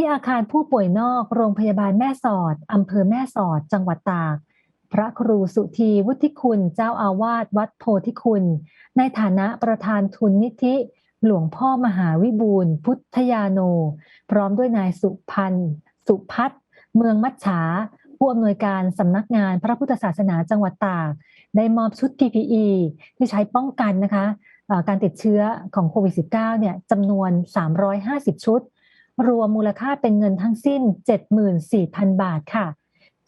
ที่อาคารผู้ป่วยนอกโรงพยาบาลแม่สอดอำเภอแม่สอด จังหวัดตาก พระครูสุธีวุฒิคุณเจ้าอาวาสวัดโพธิคุณ ในฐานะประธานทุนนิธิ หลวงพ่อมหาวิบูลพุทธยาโน พร้อมด้วยนายสุพันธ์สุพัฒเมืองมัจฉาผู้อำนวยการสำนักงานพระพุทธศาสนาจังหวัดตาก ได้มอบชุด PPE ที่ใช้ป้องกันนะคะการติดเชื้อของโควิด -19 เนี่ยจำนวน 350 ชุด รวมมูลค่าเป็นเงินทั้งสิ้น 74,000 บาทค่ะ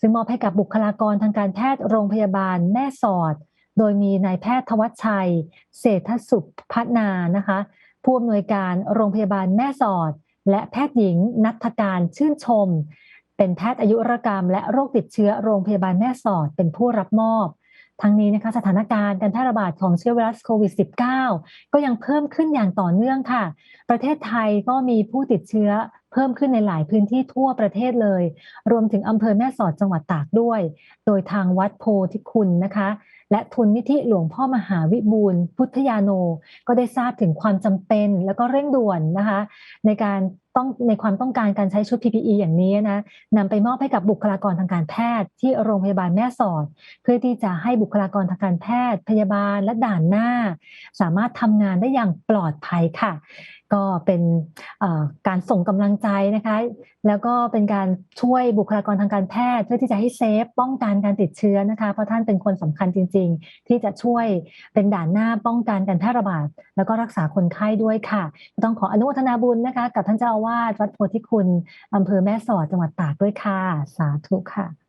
ซึ่งมอบให้กับบุคลากรทางการแพทย์โรงพยาบาลแม่สอด โดยมีนายแพทย์ทวัชชัย เศรษฐสุขพัฒนานะคะ ผู้อำนวยการโรงพยาบาลแม่สอด และแพทย์หญิงนัทการชื่นชม เป็นแพทย์อายุรกรรม และโรคติดเชื้อโรงพยาบาลแม่สอดเป็นผู้รับมอบ ทั้งนี้นะคะสถานการณ์การแพร่ระบาดของเชื้อไวรัสโควิด -19 ก็ยังเพิ่มขึ้นอย่างต่อเนื่องค่ะ ประเทศไทยก็มีผู้ติดเชื้อ เพิ่มขึ้นในหลายพื้นที่ทั่วประเทศเลย รวมถึงอำเภอแม่สอดจังหวัดตากด้วย โดยทางวัดโพธิคุณนะคะ และทุนนิธิหลวงพ่อมหาวิบูลพุทธยาโน ก็ได้ทราบถึงความจำเป็นแล้วก็เร่งด่วนนะคะ ในการต้องในความต้องการการใช้ชุด PPE อย่างนี้นะนำไปมอบให้กับบุคลากรทางการแพทย์ ที่โรงพยาบาลแม่สอด เพื่อที่จะให้บุคลากรทางการแพทย์ พยาบาลและด่านหน้า สามารถทำงานได้อย่างปลอดภัยค่ะ ก็เป็นการส่งกำลังใจนะคะ แล้วก็เป็นการช่วยบุคลากรทางการแพทย์ เพื่อที่จะให้เซฟป้องกันการติดเชื้อนะคะ เพราะท่านเป็นคนสำคัญจริง ๆ ที่จะช่วยเป็นด่านหน้าป้องกันการแพร่ระบาด แล้วก็รักษาคนไข้ด้วยค่ะ ต้องขออนุโมทนาบุญนะคะ กับท่านเจ้าอาวาสวัดโพธิคุณอำเภอแม่สอดจังหวัดตากด้วยค่ะ สาธุค่ะ